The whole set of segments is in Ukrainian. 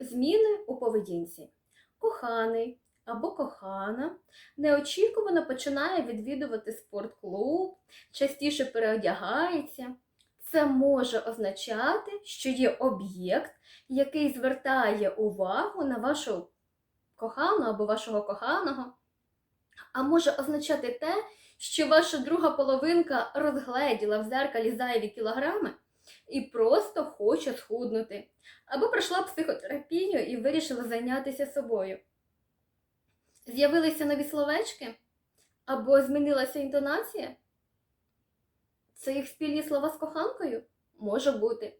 Зміни у поведінці. Коханий або кохана неочікувано починає відвідувати спортклуб, частіше переодягається. Це може означати, що є об'єкт, який звертає увагу на вашу кохану або вашого коханого. А може означати те, що ваша друга половинка розгледіла в зеркалі зайві кілограми і просто хоче схуднути, або пройшла психотерапію і вирішила зайнятися собою. З'явилися нові словечки, або змінилася інтонація. Це їх спільні слова з коханкою? Може бути.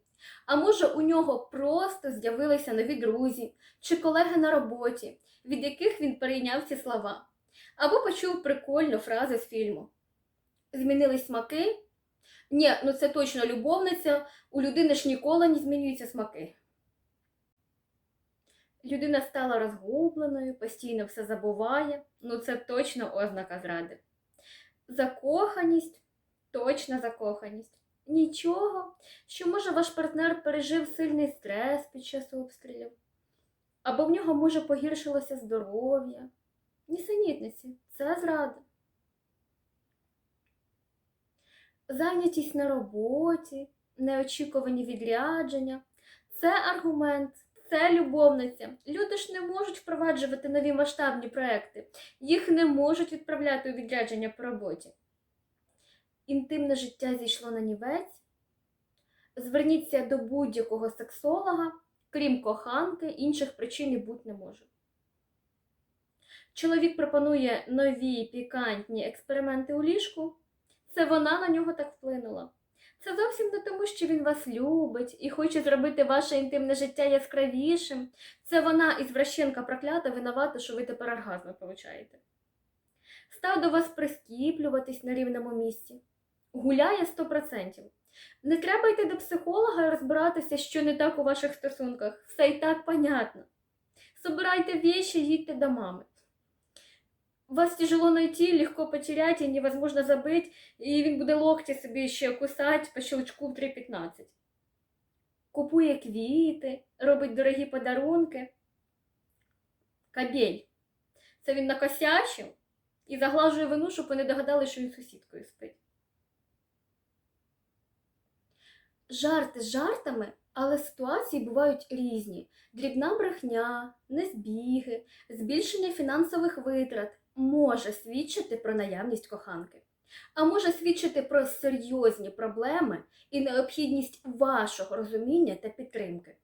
А може, у нього просто з'явилися нові друзі чи колеги на роботі, від яких він перейняв ці слова, або почув прикольну фразу з фільму. Змінились смаки? Ні, ну це точно любовниця, у людини ж ніколи не змінюються смаки. Людина стала розгубленою, постійно все забуває, ну це точно ознака зради. Закоханість точна закоханість. Нічого, що може ваш партнер пережив сильний стрес під час обстрілів, або в нього може погіршилося здоров'я. Нісенітниці, це зрада. Зайнятість на роботі, неочікувані відрядження це аргумент, це любовниця. Люди ж не можуть впроваджувати нові масштабні проекти, їх не можуть відправляти у відрядження по роботі інтимне життя зійшло на нівець, зверніться до будь-якого сексолога, крім коханки, інших причин і бути не може. Чоловік пропонує нові пікантні експерименти у ліжку. Це вона на нього так вплинула. Це зовсім не тому, що він вас любить і хоче зробити ваше інтимне життя яскравішим. Це вона, ізвращенка проклята, винувата, що ви тепер оргазми получаєте. Став до вас прискіплюватись на рівному місці гуляє 100%. Не треба йти до психолога і розбиратися, що не так у ваших стосунках. Все і так понятно. Собирайте вещи, їдьте до мами. Вас тяжело найти, легко потерять і невозможно забити, і він буде локті собі ще кусати по щелчку в 3.15. Купує квіти, робить дорогі подарунки. Кабель. Це він накосячив і заглажує вину, щоб ви не догадали, що він сусідкою спить. Жарти з жартами, але ситуації бувають різні: дрібна брехня, незбіги, збільшення фінансових витрат може свідчити про наявність коханки, а може свідчити про серйозні проблеми і необхідність вашого розуміння та підтримки.